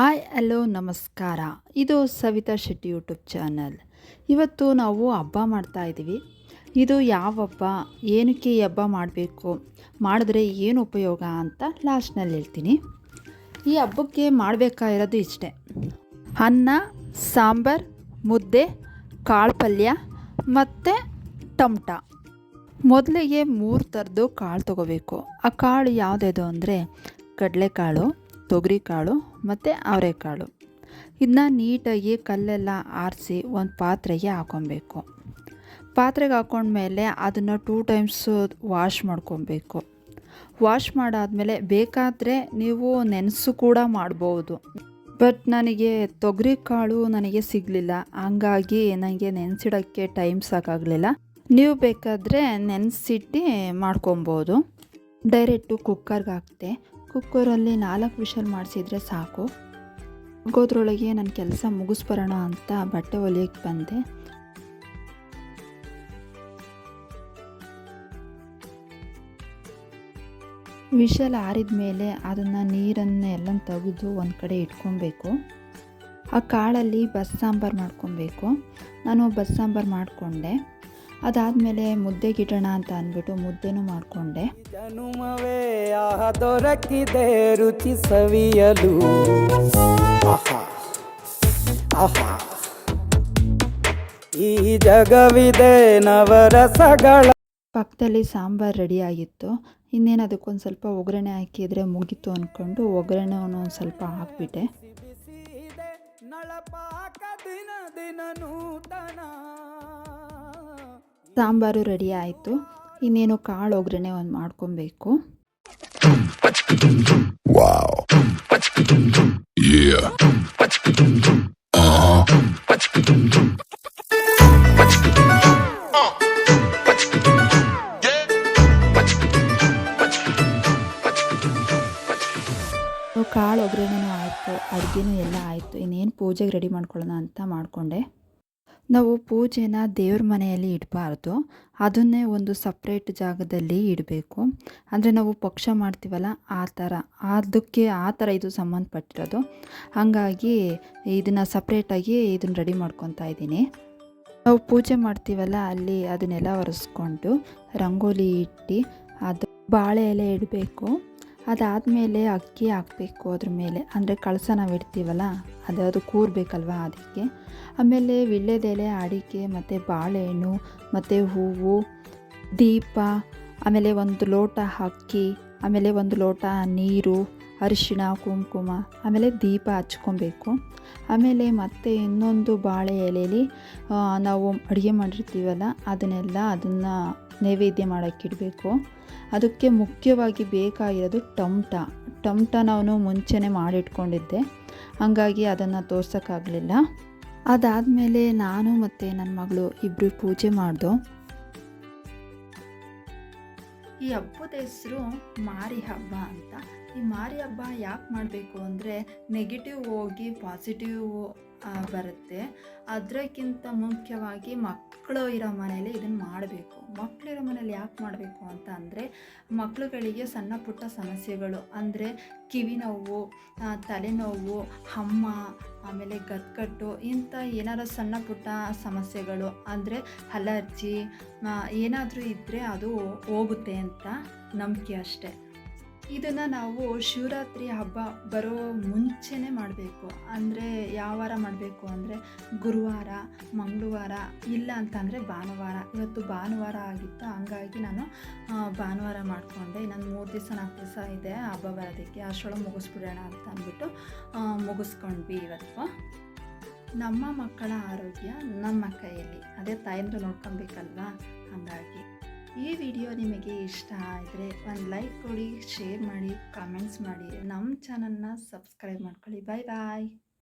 Hi, hello, ನಮಸ್ಕಾರ. ಇದು Savita Shetty YouTube channel. ಇವತ್ತು ನಾವು ಹಬ್ಬ ಮಾಡ್ತಾ ಇದ್ದೀವಿ. ಇದು ಯಾವ ಹಬ್ಬ? ಏನಕ್ಕೆ ಈ ಹಬ್ಬ ಮಾಡಬೇಕು? ಮಾಡಿದ್ರೆ ಏನು ಉಪಯೋಗ ಅಂತ ಲಾಸ್ಟ್ನಲ್ಲಿ ಹೇಳ್ತೀನಿ. ಈ ಹಬ್ಬಕ್ಕೆ ಮಾಡಬೇಕಾಗಿರೋದು ಇಷ್ಟೇ. ಅನ್ನ, ಸಾಂಬಾರ್, ಮುದ್ದೆ, ಕಾಳು ಪಲ್ಯ ಮತ್ತು ಟಮಟ. ಮೊದಲಿಗೆ ಮೂರು ಥರದ್ದು ಕಾಳು ತೊಗೋಬೇಕು. ಆ ಕಾಳು ಯಾವುದ್ಯಾವುದು ಅಂದರೆ ಕಡಲೆಕಾಳು ತೊಗರಿಕಾಳು ಮತ್ತು ಅವರೆಕಾಳು. ಇದನ್ನ ನೀಟಾಗಿ ಕಲ್ಲೆಲ್ಲ ಆರಿಸಿ ಒಂದು ಪಾತ್ರೆಗೆ ಹಾಕೊಬೇಕು. ಪಾತ್ರೆಗೆ ಹಾಕೊಂಡ್ಮೇಲೆ ಅದನ್ನು ಟೂ ಟೈಮ್ಸು ವಾಶ್ ಮಾಡ್ಕೊಬೇಕು. ವಾಶ್ ಮಾಡಾದಮೇಲೆ ಬೇಕಾದರೆ ನೀವು ನೆನೆಸು ಕೂಡ ಮಾಡ್ಬೋದು. ಬಟ್ ನನಗೆ ತೊಗರಿ ಕಾಳು ನನಗೆ ಸಿಗಲಿಲ್ಲ. ಹಂಗಾಗಿ ನನಗೆ ನೆನೆಸಿಡೋಕ್ಕೆ ಟೈಮ್ ಸಾಕಾಗಲಿಲ್ಲ. ನೀವು ಬೇಕಾದರೆ ನೆನೆಸಿಟ್ಟು ಮಾಡ್ಕೊಬೋದು. ಡೈರೆಕ್ಟು ಕುಕ್ಕರ್ಗೆ ಹಾಕ್ತೆ. ಕುಕ್ಕರಲ್ಲಿ ನಾಲ್ಕು ವಿಷಲ್ ಮಾಡಿಸಿದ್ರೆ ಸಾಕು. ಮುಗೋದ್ರೊಳಗೆ ನನ್ನ ಕೆಲಸ ಮುಗಿಸ್ಬರೋಣ ಅಂತ ಬಟ್ಟೆ ಹೊಲಿಯಕ್ಕೆ ಬಂದೆ. ವಿಷಲ್ ಆರಿದ ಮೇಲೆ ಅದನ್ನು ನೀರನ್ನು ಎಲ್ಲ ತೆಗೆದು ಒಂದು ಕಡೆ ಇಟ್ಕೊಬೇಕು. ಆ ಕಾಳಲ್ಲಿ ಬಸ್ ಸಾಂಬಾರು ಮಾಡ್ಕೊಬೇಕು. ನಾನು ಬಸ್ ಸಾಂಬಾರು ಮಾಡಿಕೊಂಡೆ. ಅದಾದಮೇಲೆ ಮುದ್ದೆಗಿಡೋಣ ಅಂತ ಅಂದ್ಬಿಟ್ಟು ಮುದ್ದೆನೂ ಮಾಡಿಕೊಂಡೆ. ಜನುಮವೇ ಆಹ ದೊರಕಿದೆ ರುಚಿ ಸವಿಯಲು. ಈ ಜಗವಿದೆ ನವರಸಗಳ. ಪಕ್ಕದಲ್ಲಿ ಸಾಂಬಾರು ರೆಡಿ ಆಗಿತ್ತು. ಇನ್ನೇನು ಅದಕ್ಕೊಂದು ಸ್ವಲ್ಪ ಒಗ್ಗರಣೆ ಹಾಕಿದರೆ ಮುಗೀತು ಅಂದ್ಕೊಂಡು ಒಗ್ಗರಣೆ ಒಂದು ಸ್ವಲ್ಪ ಹಾಕ್ಬಿಟ್ಟೆ. ಸಾಂಬಾರು ರೆಡಿ ಆಯಿತು. ಇನ್ನೇನು ಕಾಳು ಒಗ್ಗರಣೆ ಒಂದು ಮಾಡ್ಕೊಬೇಕು. ಕಾಳು ಒಗ್ಗರಣೆನೂ ಆಯಿತು ಅಡುಗೆನೂ ಎಲ್ಲ ಆಯಿತು. ಇನ್ನೇನು ಪೂಜೆಗೆ ರೆಡಿ ಮಾಡ್ಕೊಳ್ಳೋಣ ಅಂತ ಮಾಡಿಕೊಂಡೆ. ನಾವು ಪೂಜೆನ ದೇವ್ರ ಮನೆಯಲ್ಲಿ ಇಡಬಾರ್ದು. ಅದನ್ನೇ ಒಂದು ಸಪ್ರೇಟ್ ಜಾಗದಲ್ಲಿ ಇಡಬೇಕು. ಅಂದರೆ ನಾವು ಪಕ್ಷ ಮಾಡ್ತೀವಲ್ಲ ಆ ಥರ ಅದಕ್ಕೆ ಆ ಥರ ಇದು ಸಂಬಂಧಪಟ್ಟಿರೋದು. ಹಾಗಾಗಿ ಇದನ್ನು ಸಪ್ರೇಟಾಗಿ ಇದನ್ನು ರೆಡಿ ಮಾಡ್ಕೊತಾ ಇದ್ದೀನಿ. ನಾವು ಪೂಜೆ ಮಾಡ್ತೀವಲ್ಲ ಅಲ್ಲಿ ಅದನ್ನೆಲ್ಲ ಒರೆಸ್ಕೊಂಡು, ರಂಗೋಲಿ ಇಟ್ಟು ಅದು ಬಾಳೆ ಎಲೆ ಇಡಬೇಕು. ಅದಾದಮೇಲೆ ಅಕ್ಕಿ ಹಾಕಬೇಕು ಅದ್ರ ಮೇಲೆ. ಅಂದರೆ ಕಳಸ ನಾವು ಇಡ್ತೀವಲ್ಲ, ಅದು ಅದು ಕೂರಬೇಕಲ್ವ ಅದಕ್ಕೆ. ಆಮೇಲೆ ವಿಳ್ಯದೆಲೆ ಅಡಿಕೆ, ಮತ್ತು ಬಾಳೆಹಣ್ಣು, ಮತ್ತು ಹೂವು, ದೀಪ, ಆಮೇಲೆ ಒಂದು ಲೋಟ ಅಕ್ಕಿ, ಆಮೇಲೆ ಒಂದು ಲೋಟ ನೀರು ಅರಿಶಿಣ, ಕುಂಕುಮ, ಆಮೇಲೆ ದೀಪ ಹಚ್ಕೊಬೇಕು. ಆಮೇಲೆ ಮತ್ತೆ ಇನ್ನೊಂದು ಬಾಳೆ ಎಲೆಯಲ್ಲಿ ನಾವು ಅಡುಗೆ ಮಾಡಿರ್ತೀವಲ್ಲ, ಅದನ್ನೆಲ್ಲ ಅದನ್ನು ನೈವೇದ್ಯ ಮಾಡೋಕ್ಕಿಡಬೇಕು ಅದಕ್ಕೆ ಮುಖ್ಯವಾಗಿ ಬೇಕಾಗಿರೋದು ಟೊಮ್ಟ. ಟೊಮ್ಟ ನಾನು ಮುಂಚೆನೇ ಮಾಡಿಟ್ಕೊಂಡಿದ್ದೆ. ಹಾಗಾಗಿ ಅದನ್ನು ತೋರ್ಸೋಕ್ಕಾಗಲಿಲ್ಲ. ಅದಾದಮೇಲೆ ನಾನು ಮತ್ತು ನನ್ನ ಮಗಳು ಇಬ್ಬರು ಪೂಜೆ ಮಾಡ್ದು ಈ ಹಬ್ಬದ ಹೆಸರು ಮಾರಿ ಹಬ್ಬ ಅಂತ. ಈ ಮಾರಿ ಹಬ್ಬ ಯಾಕೆ ಮಾಡಬೇಕು ಅಂದರೆ ನೆಗೆಟಿವ್ ಹೋಗಿ ಪಾಸಿಟಿವ್ ಬರುತ್ತೆ. ಅದಕ್ಕಿಂತ ಮುಖ್ಯವಾಗಿ ಮಕ್ಕಳು ಇರೋ ಮನೇಲಿ ಇದನ್ನು ಮಾಡಬೇಕು. ಮಕ್ಕಳಿರೋ ಮನೇಲಿ ಯಾಕೆ ಮಾಡಬೇಕು ಅಂತ ಅಂದರೆ ಮಕ್ಕಳುಗಳಿಗೆ ಸಣ್ಣ ಪುಟ್ಟ ಸಮಸ್ಯೆಗಳು ಅಂದರೆ ಕಿವಿ ನೋವು ತಲೆನೋವು, ಹಮ್ಮ, ಆಮೇಲೆ ಗತ್ಕಟ್ಟು ಇಂಥ ಏನಾರು ಸಣ್ಣ ಪುಟ್ಟ ಸಮಸ್ಯೆಗಳು ಅಂದರೆ ಅಲರ್ಜಿ ಏನಾದರೂ ಇದ್ದರೆ ಅದು ಹೋಗುತ್ತೆ ಅಂತ ನಂಬಿಕೆ ಅಷ್ಟೆ. ಇದನ್ನು ನಾವು ಶಿವರಾತ್ರಿ ಹಬ್ಬ ಬರೋ ಮುಂಚೆನೇ ಮಾಡಬೇಕು. ಅಂದರೆ ಯಾವ ವಾರ ಮಾಡಬೇಕು ಅಂದರೆ ಗುರುವಾರ, ಮಂಗಳವಾರ, ಇಲ್ಲ ಅಂತಂದರೆ ಭಾನುವಾರ. ಇವತ್ತು ಭಾನುವಾರ ಆಗಿತ್ತು, ಹಂಗಾಗಿ ನಾನು ಭಾನುವಾರ ಮಾಡಿಕೊಂಡೆ. ಇನ್ನೊಂದು ಮೂರು ದಿವಸ, ನಾಲ್ಕು ದಿವಸ ಇದೆ ಹಬ್ಬ ಬರೋದಕ್ಕೆ. ಅಷ್ಟೊಳಗೆ ಮುಗಿಸ್ಬಿಡೋಣ ಅಂತ ಅಂದ್ಬಿಟ್ಟು ಮುಗಿಸ್ಕೊಂಡ್ವಿ ಇವತ್ತು. ನಮ್ಮ ಮಕ್ಕಳ ಆರೋಗ್ಯ ನಮ್ಮ ಕೈಯಲ್ಲಿ. ಅದೇ ತಾಯಂದ್ರೆ ನೋಡ್ಕೊಬೇಕಲ್ವಾ? ಹಾಗಾಗಿ. ಈ ವಿಡಿಯೋ ನಿಮಗೆ ಇಷ್ಟ ಆದರೆ ಒಂದು ಲೈಕ್ ಕೊಡಿ ಶೇರ್ ಮಾಡಿ ಕಾಮೆಂಟ್ಸ್ ಮಾಡಿ. ನಮ್ಮ ಚಾನಲ್ನ ಸಬ್ಸ್ಕ್ರೈಬ್ ಮಾಡ್ಕೊಳ್ಳಿ. ಬಾಯ್ ಬಾಯ್